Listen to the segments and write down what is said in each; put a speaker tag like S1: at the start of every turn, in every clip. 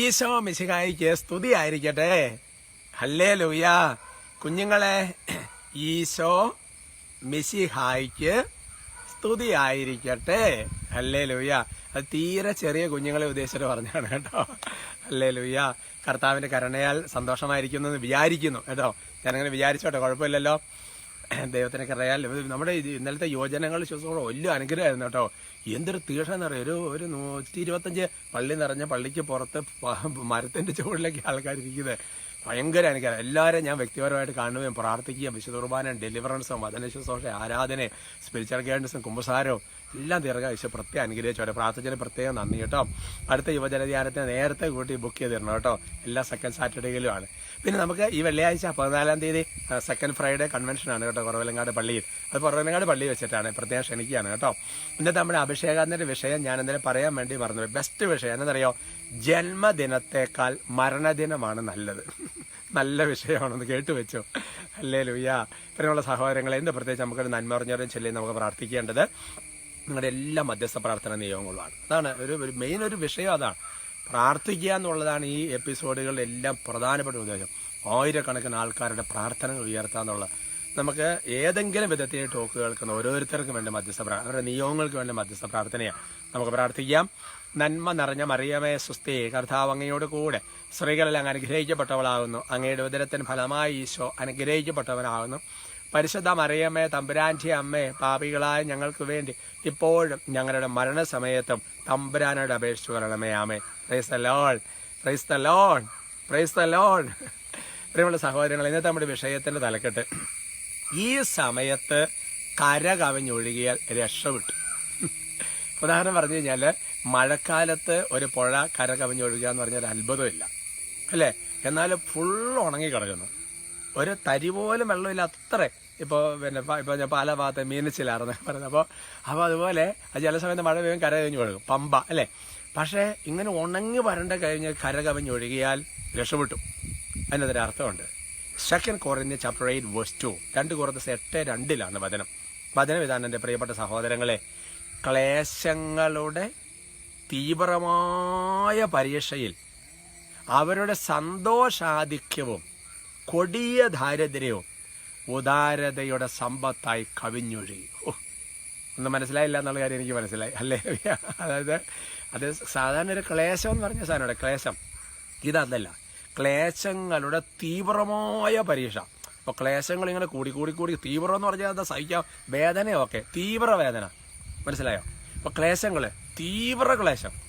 S1: ഈശോ മിശിഹായിക്ക് സ്തുതി ആയിരിക്കട്ടെ ഹല്ലേ ലൂയ കുഞ്ഞുങ്ങളെ ഈശോ മിശിഹായിക്ക് സ്തുതി ആയിരിക്കട്ടെ ഹല്ലേ ലൂയ അത് തീരെ ചെറിയ കുഞ്ഞുങ്ങളെ ഉദ്ദേശിച്ചിട്ട് പറഞ്ഞാണ് കേട്ടോ. ഹല്ലേ ലൂയ കർത്താവിന്റെ കരുണയാൽ സന്തോഷമായിരിക്കുന്നു എന്ന് വിചാരിക്കുന്നു കേട്ടോ. ഞാനങ്ങനെ വിചാരിച്ചോട്ടെ കുഴപ്പമില്ലല്ലോ. ദൈവത്തിന് അറിയാമല്ലോ നമ്മുടെ ഇന്നലത്തെ യുവജനങ്ങൾ ശുശ്രൂഷ വലിയ അനുഗ്രഹമായിരുന്നു കേട്ടോ. എന്തൊരു തീക്ഷണം എന്നറിയാം ഒരു ഒരു നൂറ്റി ഇരുപത്തഞ്ച് പള്ളി നിറഞ്ഞ പള്ളിക്ക് പുറത്ത് മരത്തിന്റെ ചുവടിലേക്ക് ആൾക്കാർ ഇരിക്കുന്നത് ഭയങ്കര അനുഗ്രഹം. എല്ലാവരും ഞാൻ വ്യക്തിപരമായിട്ട് കാണുകയും പ്രാർത്ഥിക്കുകയും വിശുദ്ധ കുർബാനയും ഡെലിവറൻസും വചന ശുശ്രൂഷ ആരാധനയും സ്പിരിച്വൽ ഗൈഡൻസും കുമ്പസാരവും എല്ലാം ദീർഘായുഷ പ്രത്യേകം അനുഗ്രഹിച്ചോട്ടെ പ്രാർത്ഥിച്ചതിന് പ്രത്യേകം നന്ദി കേട്ടോ. അടുത്ത യുവജനധ്യാനത്തിന് നേരത്തെ കൂട്ടി ബുക്ക് ചെയ്തിരണം കേട്ടോ. എല്ലാ സെക്കൻഡ് സാറ്റർഡേയിലുമാണ് പിന്നെ നമുക്ക് ഈ വെള്ളിയാഴ്ച പതിനാലാം തീയതി സെക്കൻഡ് ഫ്രൈഡേ കൺവെൻഷനാണ് കേട്ടോ കുറവലങ്ങാട് പള്ളിയിൽ. അത് കുറവലങ്ങാട് പള്ളി വെച്ചിട്ടാണ് പ്രത്യേകം ക്ഷണിക്കുകയാണ് കേട്ടോ. ഇന്നത്തെ നമ്മുടെ അഭിഷേകാന്തിന്റെ വിഷയം ഞാൻ എന്തെങ്കിലും പറയാൻ വേണ്ടി പറഞ്ഞു ബെസ്റ്റ് വിഷയം എന്നറിയോ ജന്മദിനത്തെക്കാൾ മരണദിനമാണ് നല്ലത്. നല്ല വിഷയമാണെന്ന് കേട്ടു വെച്ചു. അല്ലേ ലുയ്യ ഇത്രയുള്ള സഹോദരങ്ങളെ എന്ത് പ്രത്യേകിച്ച് നമുക്കൊരു നന്മ അറിഞ്ഞവരും ചെല്ലി നമുക്ക് പ്രാർത്ഥിക്കേണ്ടത്? നിങ്ങളുടെ എല്ലാ മധ്യസ്ഥ പ്രാർത്ഥന നിയമങ്ങളുമാണ് അതാണ് ഒരു മെയിൻ ഒരു വിഷയം അതാണ്. പ്രാർത്ഥിക്കുക എന്നുള്ളതാണ് ഈ എപ്പിസോഡുകളുടെ എല്ലാം പ്രധാനപ്പെട്ട ഉദ്ദേശം. ആയിരക്കണക്കിന് ആൾക്കാരുടെ പ്രാർത്ഥനകൾ ഉയർത്തുക എന്നുള്ള. നമുക്ക് ഏതെങ്കിലും വിധത്തിൽ ടോക്ക് കേൾക്കുന്ന ഓരോരുത്തർക്കും വേണ്ടി മധ്യസ്ഥ പ്രാർത്ഥന അവരുടെ നിയോഗങ്ങൾക്ക് വേണ്ടി മധ്യസ്ഥ പ്രാർത്ഥനയാണ്. നമുക്ക് പ്രാർത്ഥിക്കാം. നന്മ നിറഞ്ഞ മറിയമേ സുസ്തേ കർത്താവ് അങ്ങയോട് കൂടെ സ്ത്രീകളെല്ലാം അനുഗ്രഹിക്കപ്പെട്ടവളാകുന്നു. അങ്ങയുടെ ഉദരത്തിന് ഫലമായി ഈശോ അനുഗ്രഹിക്കപ്പെട്ടവനാകുന്നു. പരിശുദ്ധ മറിയമ്മേ തമ്പുരാന്റെ അമ്മേ പാപികളായ ഞങ്ങൾക്ക് വേണ്ടി ഇപ്പോഴും ഞങ്ങളുടെ മരണസമയത്തും തമ്പുരാനോട് അപേക്ഷിച്ചു വരണമേ ആമേ praise the lord praise the lord praise the lord പ്രിയമുള്ള സഹോദരങ്ങൾ ഇന്നത്തെ നമ്മുടെ വിഷയത്തിന്റെ തലക്കെട്ട്. ഈ സമയത്ത് കര കവിഞ്ഞൊഴുകിയാൽ രക്ഷപ്പെട്ടു. ഉദാഹരണം പറഞ്ഞു കഴിഞ്ഞാൽ മഴക്കാലത്ത് ഒരു പുഴ കര കവിഞ്ഞൊഴുകുക എന്ന് പറഞ്ഞാൽ അത്ഭുതമില്ല. അല്ലേ? എന്നാൽ ഫുൾ ഉണങ്ങി കിടക്കുന്നു ഒരു തരി പോലും വെള്ളമില്ല അത്ര ഇപ്പോൾ പിന്നെ ഇപ്പോൾ ഇപ്പൊ ഞാൻ പാല ഭാഗത്ത് മീനച്ചിലായിരുന്നു. പറഞ്ഞത് അപ്പോൾ അപ്പോൾ അതുപോലെ ആ ജലസമയത്ത് സമയത്ത് മഴ പെയ്യും കര കഴിഞ്ഞ് ഒഴുകും. പമ്പ അല്ലേ? പക്ഷേ ഇങ്ങനെ ഉണങ്ങി വരണ്ട കഴിഞ്ഞ് കര കവിഞ്ഞ് ഒഴുകിയാൽ രക്ഷപ്പെട്ടു. അതിനൊരു അർത്ഥമുണ്ട്. സെക്കൻഡ് കോറിന് ചാപ്റ്റർ എയ്റ്റ് വേഴ്സ് ടു രണ്ട് കുറത്ത് എട്ട് രണ്ടിലാണ് വചനം. വചനം ഇതാണ് എന്റെ പ്രിയപ്പെട്ട സഹോദരങ്ങളെ. ക്ലേശങ്ങളുടെ തീവ്രമായ പരീക്ഷയിൽ അവരുടെ സന്തോഷാധിക്യവും കൊടിയ ദാരിദ്ര്യവും ഉദാരതയുടെ സമ്പത്തായി കവിഞ്ഞൊഴുകി. ഒന്നും മനസ്സിലായില്ല എന്നുള്ള കാര്യം എനിക്ക് മനസ്സിലായി. അല്ലേ? അതായത് അത് സാധാരണ ഒരു ക്ലേശം എന്ന് പറഞ്ഞ സാധനമാണ് ക്ലേശം. ഇതല്ല. ക്ലേശങ്ങളുടെ തീവ്രമായ പരീക്ഷ. അപ്പൊ ക്ലേശങ്ങൾ ഇങ്ങനെ കൂടി കൂടി കൂടി തീവ്രം എന്ന് പറഞ്ഞാൽ എന്താ സഹിക്കാം? വേദനയൊക്കെ തീവ്ര വേദന മനസ്സിലായോ? അപ്പൊ ക്ലേശങ്ങൾ തീവ്ര ക്ലേശം.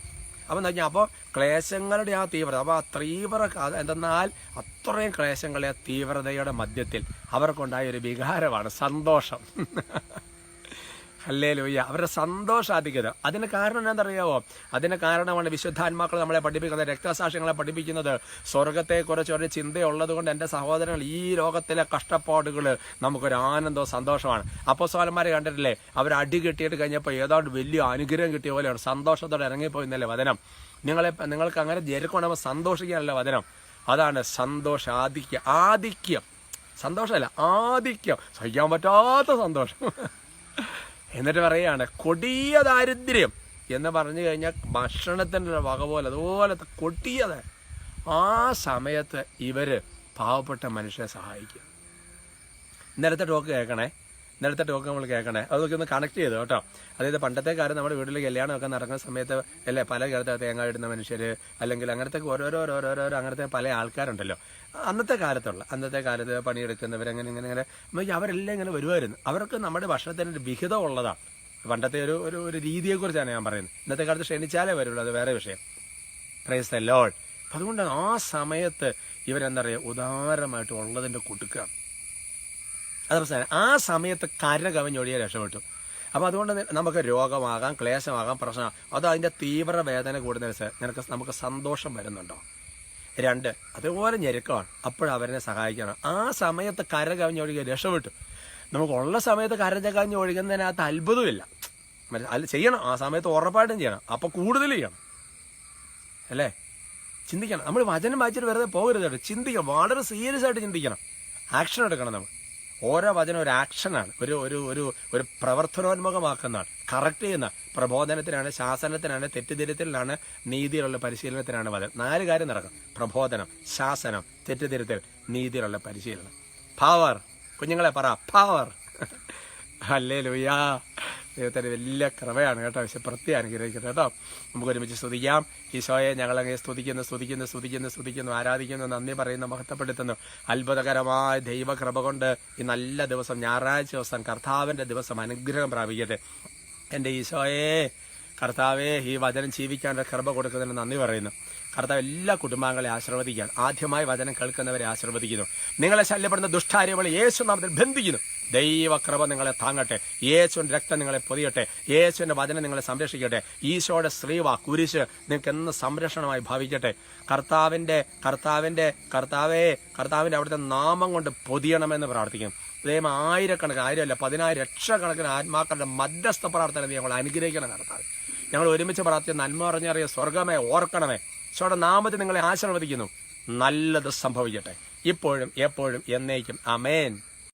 S1: അപ്പൊ എന്താ വെച്ചാൽ അപ്പോൾ ക്ലേശങ്ങളുടെ ആ തീവ്രത അപ്പോൾ ആ തീവ്ര എന്തെന്നാൽ അത്രയും ക്ലേശങ്ങളെ തീവ്രതയുടെ മധ്യത്തിൽ അവർക്കുണ്ടായ ഒരു വികാരമാണ് സന്തോഷം. അല്ലേ ലോയ്യ അവരുടെ സന്തോഷാധിക്യത അതിന് കാരണം എന്താണെന്നറിയാവോ? അതിന് കാരണമാണ് വിശുദ്ധാത്മാക്കൾ നമ്മളെ പഠിപ്പിക്കുന്നത് രക്തസാക്ഷികളെ പഠിപ്പിക്കുന്നത്. സ്വർഗത്തെക്കുറിച്ച് ഒരു ചിന്തയുള്ളത് കൊണ്ട് എന്റെ സഹോദരങ്ങൾ ഈ ലോകത്തിലെ കഷ്ടപ്പാടുകൾ നമുക്കൊരു ആനന്ദവും സന്തോഷമാണ്. അപ്പോൾ സോലന്മാരെ കണ്ടിട്ടില്ലേ? അവർ അടി കിട്ടിയിട്ട് കഴിഞ്ഞപ്പോൾ ഏതാണ്ട് വലിയ അനുഗ്രഹം കിട്ടിയ പോലെയാണ് സന്തോഷത്തോടെ ഇറങ്ങിപ്പോയിന്നല്ലേ വചനം. നിങ്ങളെ നിങ്ങൾക്ക് അങ്ങനെ ജരുക്കണമെങ്കിൽ സന്തോഷിക്കാനല്ല വചനം. അതാണ് സന്തോഷ ആധിക്യം ആധിക്യം. സന്തോഷമല്ല ആധിക്യം. സഹിക്കാൻ പറ്റാത്ത സന്തോഷം. എന്നിട്ട് പറയാണ് കൊടിയ ദാരിദ്ര്യം എന്ന് പറഞ്ഞു കഴിഞ്ഞാൽ ഭക്ഷണത്തിന്റെ വക പോലെ അതുപോലത്തെ കൊടിയത് ആ സമയത്ത് ഇവർ പാവപ്പെട്ട മനുഷ്യരെ സഹായിക്കും. ഇന്നലത്തെ ടോക്ക് കേൾക്കണേ ഇന്നലത്തെ ടോക്ക് നമ്മൾ കേൾക്കണേ. അതൊക്കെ ഒന്ന് കണക്ട് ചെയ്തു കേട്ടോ. അതായത് പണ്ടത്തെ കാലം നമ്മുടെ വീട്ടിൽ കല്യാണമൊക്കെ നടക്കുന്ന സമയത്ത് അല്ലേ പല കാലത്ത് തേങ്ങ ഇടുന്ന മനുഷ്യര് അല്ലെങ്കിൽ അങ്ങനത്തെ ഓരോരോ ഓരോരോ അങ്ങനത്തെ പല ആൾക്കാരുണ്ടല്ലോ. അന്നത്തെ കാലത്തുള്ള അന്നത്തെ കാലത്ത് പണിയെടുക്കുന്നവർ അങ്ങനെ ഇങ്ങനെ ഇങ്ങനെ അവരെല്ലാം ഇങ്ങനെ വരുമായിരുന്നു അവർക്ക് നമ്മുടെ ഭക്ഷണത്തിന് ഒരു വിഹിതം ഉള്ളതാണ്. പണ്ടത്തെ ഒരു ഒരു ഒരു രീതിയെക്കുറിച്ചാണ് ഞാൻ പറയുന്നത്. ഇന്നത്തെ കാലത്ത് ക്ഷണിച്ചാലേ വരുള്ളൂ അത് വേറെ വിഷയം. പ്രൈസ് ദ അതുകൊണ്ട് ആ സമയത്ത് ഇവരെന്താ പറയുക ഉദാരമായിട്ട് ഉള്ളതിന്റെ കൊടുക്കുകയാണ് അത് മനസ്സിലായി? ആ സമയത്ത് കര കവിഞ്ഞൊഴിയെ രക്ഷപ്പെട്ടു. അപ്പോൾ അതുകൊണ്ട് നമുക്ക് രോഗമാകാം ക്ലേശമാകാം പ്രശ്നം അത് അതിന്റെ തീവ്ര വേദന കൂടുന്ന നിനക്ക് നമുക്ക് സന്തോഷം വരുന്നുണ്ടോ? രണ്ട് അതുപോലെ ഞെരുക്കമാണ്. അപ്പോഴവരെ സഹായിക്കണം. ആ സമയത്ത് കര കവിഞ്ഞൊഴുകിയ രക്ഷപ്പെട്ടു. നമുക്ക് ഉള്ള സമയത്ത് കരഞ്ഞ കവിഞ്ഞ് ഒഴുകുന്നതിനകത്ത് അത്ഭുതമില്ല. അല്ല ചെയ്യണം. ആ സമയത്ത് ഉറപ്പായിട്ടും ചെയ്യണം. അപ്പോൾ കൂടുതൽ ചെയ്യണം. അല്ലേ? ചിന്തിക്കണം. നമ്മൾ വചനം വായിച്ചിട്ട് വെറുതെ പോകരുത് ചിന്തിക്കണം. വളരെ സീരിയസ് ആയിട്ട് ചിന്തിക്കണം. ആക്ഷൻ എടുക്കണം നമ്മൾ. ഓരോ വചനം ഒരു ആക്ഷനാണ് ഒരു ഒരു ഒരു ഒരു പ്രവർത്തനോന്മുഖമാക്കുന്നതാണ് കറക്റ്റ് ചെയ്യുന്ന പ്രബോധനത്തിനാണ് ശാസനത്തിനാണ് തെറ്റിദ്ധരുത്തലിനാണ് നീതിയിലുള്ള പരിശീലനത്തിനാണ് വചനം. നാല് കാര്യം നടക്കും. പ്രബോധനം ശാസനം തെറ്റിദ്ധരുത്തൽ നീതിയിലുള്ള പരിശീലനം. പവർ കുഞ്ഞുങ്ങളെ പറ പവർ അല്ലേ ലൂയാ ദൈവത്തിന്റെ വലിയ കൃപയാണ് കേട്ടോ. വിശപ്രത്തി അനുഗ്രഹിക്കട്ടെ കേട്ടോ. നമുക്ക് ഒരുമിച്ച് സ്തുതിക്കാം. ഈശോയെ ഞങ്ങളങ്ങനെ സ്തുതിക്കുന്നു സ്തുതിക്കുന്നു സ്തുതിക്കുന്നു സ്തുതിക്കുന്നു ആരാധിക്കുന്നു നന്ദി പറയുന്നു മഹത്വപ്പെടുത്തുന്നു. അത്ഭുതകരമായ ദൈവകൃപ കൊണ്ട് ഈ നല്ല ദിവസം ഞായറാഴ്ച ദിവസം കർത്താവിന്റെ ദിവസം അനുഗ്രഹം പ്രാപിക്കട്ടെ. എന്റെ ഈശോയെ കർത്താവെ ഈ വചനം ജീവിക്കാനുള്ള കൃപ കൊടുക്കുന്നതിന് നന്ദി പറയുന്നു. കർത്താവ് എല്ലാ കുടുംബാംഗങ്ങളെ ആശീർവദിക്കുകയാണ്. ആദ്യമായി വചനം കേൾക്കുന്നവരെ ആശീർവദിക്കുന്നു. നിങ്ങളെ ശല്യപ്പെടുന്ന ദുഷ്ടാര്യങ്ങളെ യേശു നാമത്തിൽ ബന്ധിക്കുന്നു. ദൈവകൃപ നിങ്ങളെ താങ്ങട്ടെ. യേശുവിന്റെ രക്തം നിങ്ങളെ പൊതിയട്ടെ. യേശുവിന്റെ വചനം നിങ്ങളെ സംരക്ഷിക്കട്ടെ. ഈശോയുടെ ശ്രീവ കുരിശ് നിങ്ങൾക്ക് എന്ന് സംരക്ഷണമായി ഭാവിക്കട്ടെ. കർത്താവിന്റെ കർത്താവിന്റെ കർത്താവേ കർത്താവിന്റെ അവിടുത്തെ നാമം കൊണ്ട് പൊതിയണമെന്ന് പ്രാർത്ഥിക്കുന്നു. ദൈവം ആയിരക്കണക്കിന് ആയിരമല്ല പതിനായിരം ലക്ഷക്കണക്കിന് ആത്മാക്കളുടെ മധ്യസ്ഥ പ്രാർത്ഥന ഞങ്ങൾ അനുഗ്രഹിക്കണം കർത്താവ്. ഞങ്ങൾ ഒരുമിച്ച് പ്രാർത്ഥിച്ച നന്മ അറിഞ്ഞറിയ സ്വർഗമേ ഓർക്കണമേ. ഈശോയുടെ നാമത്തിൽ നിങ്ങളെ ആശീർവദിക്കുന്നു. നല്ലത് സംഭവിക്കട്ടെ. ഇപ്പോഴും എപ്പോഴും എന്നേക്കും. അമേൻ